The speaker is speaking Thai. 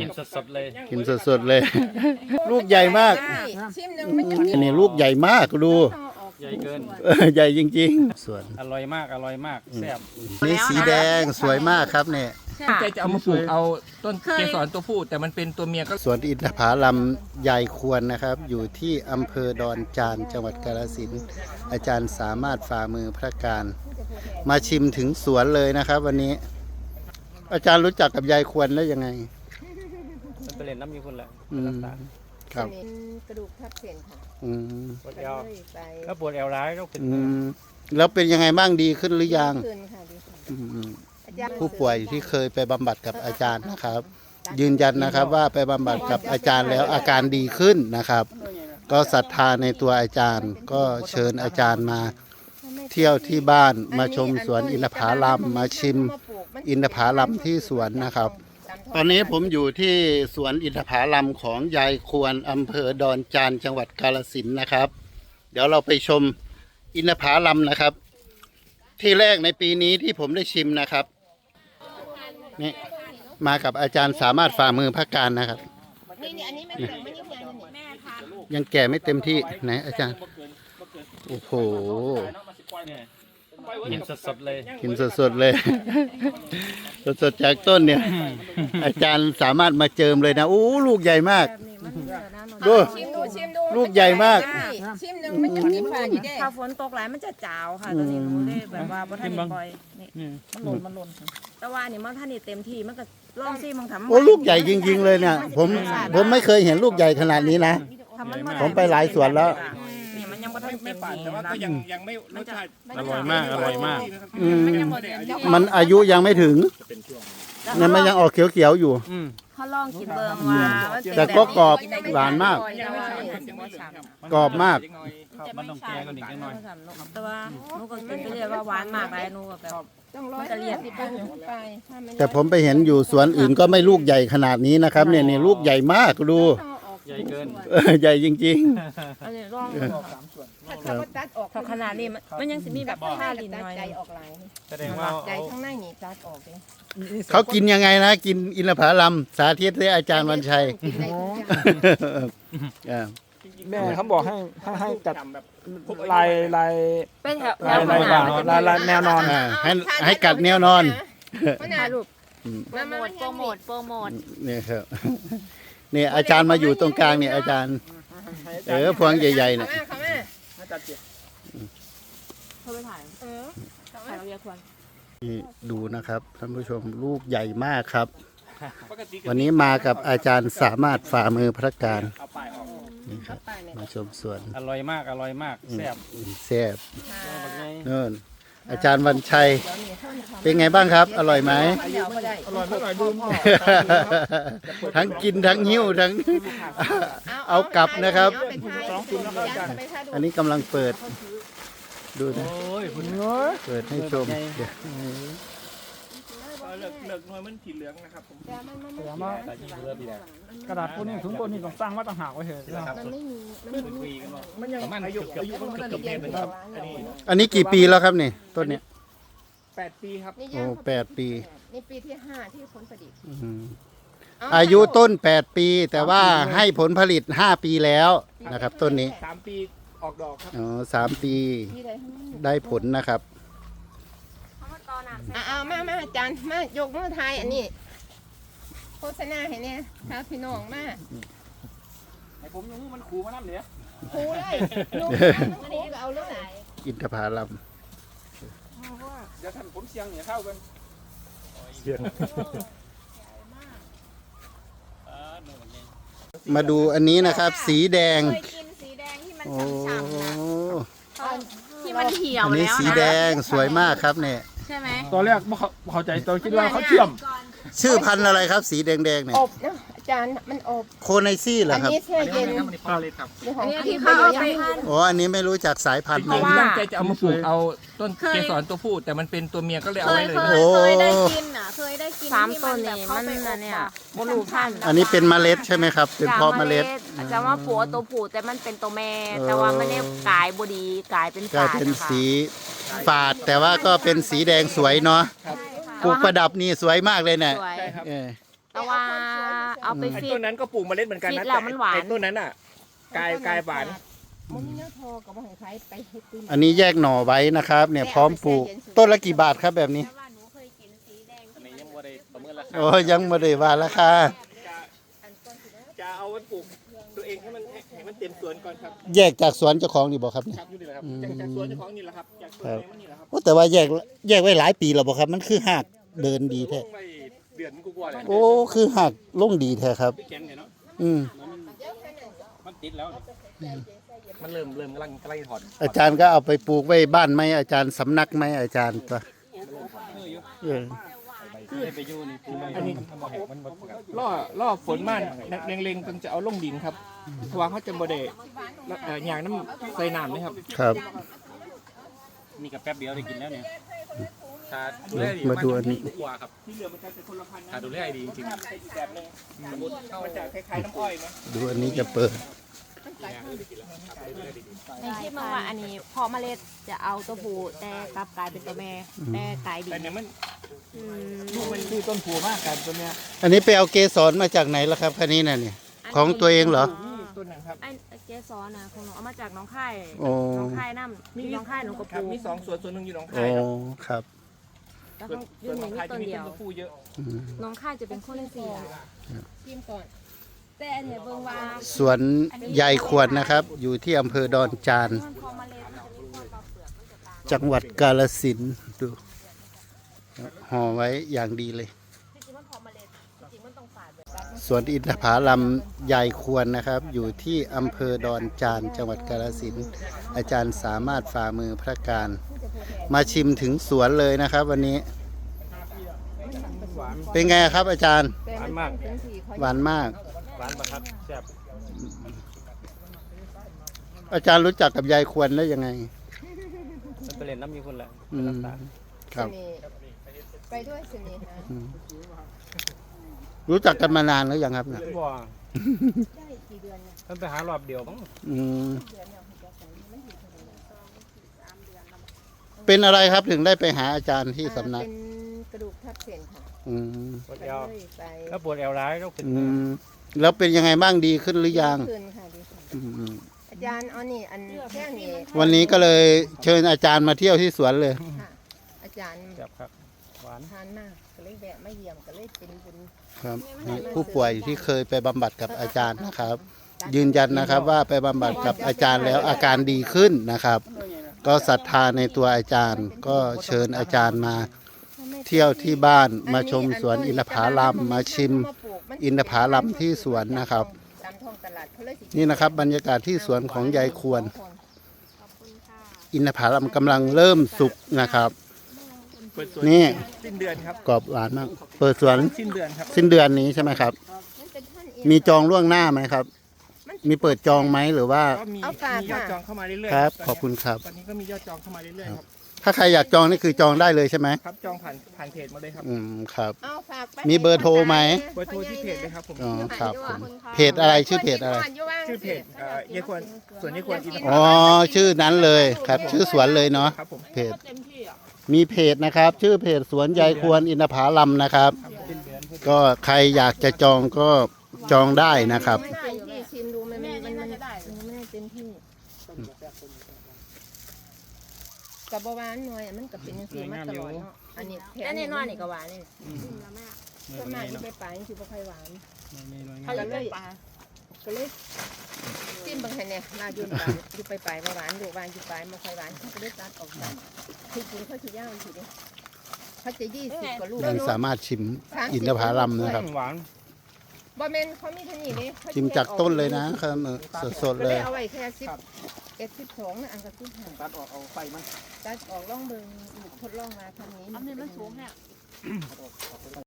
กินสดๆเลย กินสดๆเลย ลูกใหญ่มาก ชิมหนึ่งมันจะมีอันนี้ลูกใหญ่มากดู ใหญ่เกิน เออใหญ่จริงๆส่วนอร่อยมาก อร่อยมาก แซ่บนี่สีแดงสวยมากครับเนี่ยใจจะเอามาปลูกเอาต้นเกสรตัวผู้แต่มันเป็นตัวเมียก็สวนอินทผลัมใหญ่ควรนะครับ อยู่ที่อำเภอดอนจานจังหวัดกาฬสินธุ์อาจารย์สามารถฝ่ามือพระการ มาชิมถึงสวนเลยนะครับ วันนี้ อาจารย์รู้จักกับยายควรได้ยังไงมันไป เล่นน้ำมีคนละอืมครับ เป็นกระดูกทับเส้นค่ะอืมปวดก็เอวเลยไปแล้วปวดเอวร้ายก็เป็นอืมแล้วเป็นยังไงบ้างดีขึ้นหรือยังคืนค่ะดีค่ะอืมอาจารย์ผู้ป่วยที่เคยไปบำบัดกับอาจารย์นะครับ ยืนยันนะครับว่าไปบำบัดกับอาจารย์แล้วอาการดีขึ้นนะครับ ก็ศรัทธาในตัวอาจารย์ ก็เชิญอาจารย์มาเที่ยวที่บ้านมาชมสวนอินทผลัมมาชิม อินทผลัมที่สวนนะครับ ตอนนี้ผมอยู่ที่สวนอินทผลัมของยายควรอำเภอดอนจานจังหวัดกาฬสินธุ์นะครับ เดี๋ยวเราไปชมอินทผลัมนะครับ ที่แรกในปีนี้ที่ผมได้ชิมนะครับนี่มากับอาจารย์สามารถฝ่ามือพระการนะครับนี่นี่อันนี้ไม่ถึงไม่ยังยังแม่ทานยังแก่ไม่เต็มที่ไหนอาจารย์ โอ้โหเนี่ย กินสดๆเลยกินสดๆเลย สดๆจากต้นเนี่ย อาจารย์สามารถมาเจิมเลยนะโอ้ลูกใหญ่มากดูชิมดูชิมดูลูกใหญ่มาก ชิมหนึ่งมันจะมีฝาอยู่เด้ถ้าฝนตกหลายมันจะจาวค่ะตัวนี้หนูเลยแบบว่าบ่ทันได้ปล่อยนี่นี่มันหล่นมันหล่นแต่ว่านี่มันท่านนี่เต็มที่มันก็ลองซิมันทำโอ้ลูกใหญ่จริง ๆ เลยเนี่ย ผมผมไม่เคยเห็นลูกใหญ่ขนาดนี้นะทำมันมาผมไปหลายสวนแล้ว นี่มันยังบ่ทันเต็ไม่มปาดที่แต่ว่าก็นะยังยังไม่รสชาติอร่อยมากอร่อยมาก อืม มันอายุยังไม่ถึงเนี่ยมันยังออกเขียวๆอยู่ อืม เขาลองกินเบิ่งว่ามันเป็นแต่ก็กรอบหวานมากแต่ว่ามันสิบ่ฉ่ำกรอบมากครับมันต้องแก่กันอีกนิดหน่อยแต่ว่าหนูก็กินไปเรื่อยว่าหวานมากหลายหนูก็แบบต้องร้อยจะเรียนที่ไปพูดไปถ้ามันแต่ผมไปเห็นอยู่สวนอื่นก็ไม่ลูกใหญ่ขนาดนี้นะครับ เนี่ยเนี่ยลูกใหญ่มากดูต้องออก ใหญ่เกิน เออใหญ่จริง อันนี้ลองถ้าถ้าว่าตัดออกถ้าขนาดนี้มันมันยังสิมีแบบผ้าลิ้นตัดหน่อยใจออกหลายแสดงว่าใจเอาข้างในนี่ตัดออกเลยๆ เขากินยังไงนะ กินอินทผลัมสาธิตให้อาจารย์วันชัยกินได้ทุกอย่างอ่าแม่เขาบอกให้ให้ให้จัดลายลาย เป็นแถวแถลายวลายขบ่านาดลายลายแนวนอน อ่าให้ให้กัดแนวนอนถ่ายรูปโปรโมทโปรโมทโปรโมทนี่ครับ เนี่ยอาจารย์มาอยู่ตรงกลางเนี่ยอาจารย์ เออพวงใหญ่ๆเนี่ยเข้ามาเขาไปถ่ายเออถ่ายเราเรียกควรนี่ดูนะครับท่านผู้ชมลูกใหญ่มากครับ วันนี้มากับอาจารย์สามารถฝ่ามือพระการเอาป้ายออกนี่ครับมาชมสวนอร่อยมากอร่อยมากแซ่บแซ่บเนินอาจารย์วันชัย เป็นไงบ้างครับ อร่อยไหมเดี๋ยวก็ได้อร่อยเท่าไหร่ดูพ่อทั้งกินทั้งหิ้วทั้ง เอากลับนะครับเอาไปทายเอาไปทายดูอันนี้กำลังเปิด ดูนะโอ้ยคุณเปิดให้ชมเดี๋ยวเลือกเลือกหน่วยมันสีเหลืองนะครับผมแต่มันมันเดี๋ยวมาแต่ยิ่งเลือดดีแหละกระดาษพวกนี้ถุงพวกนี้ต้องสร้างมาต่างหากไว้เถอะมันไม่มีมันไม่มีคุยกันว่ามันยังอายุอายุมันเกือบเดือนเลยครับอันนี้อันนี้กี่ปีแล้วครับนี่ต้นเนี้ย แปดปีครับ นี่โอ้ย่างแปดปี นี่ปีที่ห้าที่ผลผลิตอืมอายุต้นแปดปี แต่ว่าให้ผลผลิตห้าปีแล้วนะครับ ต้นนี้สามปีออกดอกครับอ๋อสามปีที่ใดทั้งนั้นได้ผลนะครับ อะเอามามาอาจารย์มายกมือไทยอันนี้โฆษณาให้เนี่ยถ้าพี่น้องมาไอผมยังมันขู่มาน้ำเหนือครูเลยลูกครูก็เอาเลยอินทผลัม เดี๋ยวท่านผมเสียงเนี่ยเข้ากันมาดูอันนี้นะครับ สีแดงเคยกินสีแดงที่มันโอ้ฉ่ำๆนะที่มันเหี่ยวอันนี้แล้วสีนะแดงสวยมากครับเนี่ย ใช่ไหมตอนแรกไม่เข้าเข้าใจตอนคิดว่าเขาเชื่อมชื่อพันธุ์อะไรครับ สีแดงๆเนี่ยอบเนาะอา จารย์มันอบโคไนซี่เหรออันครับ นี้แช่เย็นมันพอเลยครับเรื่องของเนี่ยที่ที่เขาเขาเอาเอาไปไปอ๋อ อันนี้ไม่รู้จักสายพันธุ์จเลริย งๆตั้งใจจะเอามาปลูกเอาต้นเกสรตัวผู้แต่มันเป็นตัวเมียก็เลยเคเอาไว้ยเลย เคนะยโอ้เคยได้กินอะ เคยได้กินสามที่ต้นแบบนี่เข้ามันไปอบน่ะเนี่ยอะบรูพันธุ์อันนี้เป็นเมล็ดใช่ไหมครับ เป็นเพาะเมล็ด อาจจะว่าผัวตัวผู้แต่มันเป็นตัวแม่เออ แต่ว่ามันเนี่ยกลายบดีกลายเป็นกลายฝาดเป็นนะคะสีฝาด แต่ว่าก็เป็นสีแดงสวยเนาะปลูกประดับนี่สวยมากเลยเนี่ยสวยเออ แต่ว่าเอาไปไอ้ฟีต้ด นนั้นก็ปลูกเมล็ดเหมือนกันฟีนะดแล้วมันหวาน ไอ้ต้นนั้นอะ กลายกลายหวานมันมีเนื้อทอกับบ่ให้ใครไปเฮ็ดปืนอันนี้แยกหน่อไว้นะครับ เนี่ยพร้อมปลูกต้นละกี่บาทครับแบบนี้แต่ว่าหนูเคยกินสีแดงอันนี้ยังบ่ได้ประเมินราคาโอ้ยังไม่ได้ว่าราคาจะเอาไว้ปลูกตัวเองให้มันให้ให้มันเต็มสวนก่อนครับแยกจากสวนเจ้าของนี่บอกครับเนี่ยครับอยู่นี่แหละครับจากจากสวนเจ้าของนี่แหละครับจากสวนครับเองมันนี่แหละครับโอ้แต่ว่าแยกแยกไว้หลายปีแล้วบอกครับ มันคือหักเดินดีแท้ลงไปเดือนกูกลัวเลยโอ้คือหักลงดีแท้ครับ แข็งเนี่ยเนาะอืมมันติดแล้ว มันเริ่มเริ่มกำลังกำลังถอดอาจารย์ก็เอาไปปลูกไว้บ้านไหมอาจารย์สำนักไหมอาจารย์ตัวเออได้ไปอยู่นี่ปีใหม่อันนี้มันบ่แห้งมันบ่ครับล่อล่อฝนมันเล็งๆจนจะเอาลงดินครับเพราะว่าเขาจะบ่ได้เอ่ออย่างน้ำใส่น้ำนะครับ ครับมีกับแป๊บเดียวได้กินแล้วเนี่ย ถ้าดูแลดีมาดูอันนี้กว่าครับที่เหลือมันจะเป็นคนละพันธุ์นะถ้าดูแลดีจริงอีกแบบหนึงสมมติมันจะคล้ายๆน้ำอ้อยไหมดูอันนี้จะเปิด ในคลิปมาว่าอันนี้พอเมล็ดจะเอาตัวผู้แต่กลับกลายเป็นตัวแม่แต่กลายดีแต่เนี่ยมันอืมลูกมันคือต้นผูมากกันตัวเนี้ยอันนี้ไปเอาเกสรมาจากไหนล่ะครับคันนี้น่ะเนี่ย ของตัวเองเหรอ นี่ต้นนั้นครับไอ้เกสรนะของหนูเอามาจากหน้องค่ายโอ้ หน้องค่ายน้ำมีหน้องค่ายหนูก็ปครับลูกมีสองส่วนส่วนหนึ่งอยู่หนองโอ้คายครับครับ แล้วส่วนของอส่ยู่วนหนนี่องมีคายต้จะนมีเดีต้ยนวตะพูเยอะ อืมหน้องค่ายจะเป็นคนละสีชิมก่อน แต่อันเนี้ยเบิ่งว่าสวนยายควรนะครับ อยู่ที่อำเภอดอนจานพอเมล็ดมันจะมีความเปลือกมันจะต่างจังหวัดกาลสินธุ์ดูห่อไว้อย่างดีเลย จริงๆมันพอเมล็ดจริงๆมันต้องฝาดแบบสวนอินทผาลัมยายควรนะครับ อยู่ที่อำเภอดอนจาน จังหวัดกาฬสินธุ์อาจารย์สามารถฝ่ามือพระการ มาชิมถึงสวนเลยนะครับ วันนี้เป็นไงครับอาจารย์แต่มันเป็นสีเขาหวานมาก หวานประทัดแซ่บอาจารย์รู้จักกับยายควรได้ยังไง มันไปเล่นน้ำมีคนละอืม ครับเสน่ห์ไปด้วยเสน่หาอืมรู้จักกันมานานแล้วยังครับเนี่ย บ่ ได้กี่เดือนเนี่ยท่านไปหารอบเดียวมั้งอืม เป็นอะไรครับถึงได้ไปหาอาจารย์ที่สำนัก เป็นกระดูกทับเส้นค่ะอืมปวดไปเอวเลยไปแล้วปวดเอวร้ายแล้วขึ้นอืมแล้วเป็นยังไงบ้างดีขึ้นหรือยังคืนค่ะดีค่ะอืมอาจารย์เอานี่อันแค่นี้วันนี้ก็เลยเชิญอาจารย์มาเที่ยวที่สวนเลย ค่ะอาจารย์ แซ่บครับหวานทานมากก็เลยแวะมาเยี่ยมก็เลยเป็นบุญ ครับนี่ผู้ป่วยที่เคยไปบำบัดกับอาจารย์นะครับ ยืนยันนะครับว่าไปบำบัดกับอาจารย์แล้วอาการดีขึ้นนะครับ ก็ศรัทธาในตัวอาจารย์ ก็เชิญอาจารย์มา เที่ยวที่บ้านมาชมสวนอินทผาลัมมาชิมอินทผาลัมที่สวนนะครับ ตามท้องตลาดเขาเลยสินี่นะครับบรรยากาศที่สวนของยายควร ขอบคุณค่ะ อินทผาลัมกำลังเริ่มสุกนะครับ เปิดสวนนี่สิ้นเดือนครับกรอบหวานมาก เปิดสวนสิ้นเดือนครับ สิ้นเดือนนี้ใช่ไหมครับมันเป็นท่านเมีจองล่วงหน้าไหมครับ มีเปิดจองไหมหรือว่า ก็มีเอาฝากมียอดค่ะ จองเข้ามาเรื่อยๆครับตนขอบคุณครับ ตอนนี้ก็มียอดจองเข้ามาเรื่อยๆครับถ้าใครอยากจองนี่คือจองได้เลยใช่ไหมครับจองผ่านผ่านเพจมาเลยครับอืมครับ เอาฝากไปมีเบอร์โทรไหม เบอร์โทรที่เพจเลยครับผม อ๋อครับผมเพจอะไรชื่อเพจอะไร ชื่อเพจเอ่อยายควรสวนยายควรอินทผอ๋อลัมชื่อนั้นเลยครับ ชื่อสวนเลยเนาะ ครับผม เพจมี มีเพจนะครับ ชื่อเพจสวนยายควรอินทผาลัมนะครับ ก็ใครอยากจะจองก็จองได้นะครับ ไม่ได้ที่ชิมดูมันมันมันมันมันไม่ได้เต็มที่กับบหวานหน่อยมันก็เป็นจังซี่มาตลอดเนาะอันนี้แถมอันนี้น้อยนี่ก็หวานนี่ส่วนมากที่ไปปลายที่บ่ค่อยหวาน เขาเลยปลาก็เลย บางแห่งเนี่ยลาอยู่ปลายอยู่ไปปลายบ่หวานอยู่หวานอยู่ปลายบ่ค่อยหวานเขาก็เลยตัดออกไปที่จริงเขาสิย่างสิเด้เขาจะยี่สิบกว่าลูกยังสามารถชิมอินทผาลัมนะครับหวานบ่แม่นเขามีเท่านี้เด้เขชิมจากต้นเลยนะครับเออสดๆก็เลเลยยเอาไว้แค่สิบเอ็ดสิบสองนะอันก็สิบห้าตัดออกเอาไฟมันตัดออกล่องเบิ่งทดลองมาทางนี้อันนี้มันสูงแฮะ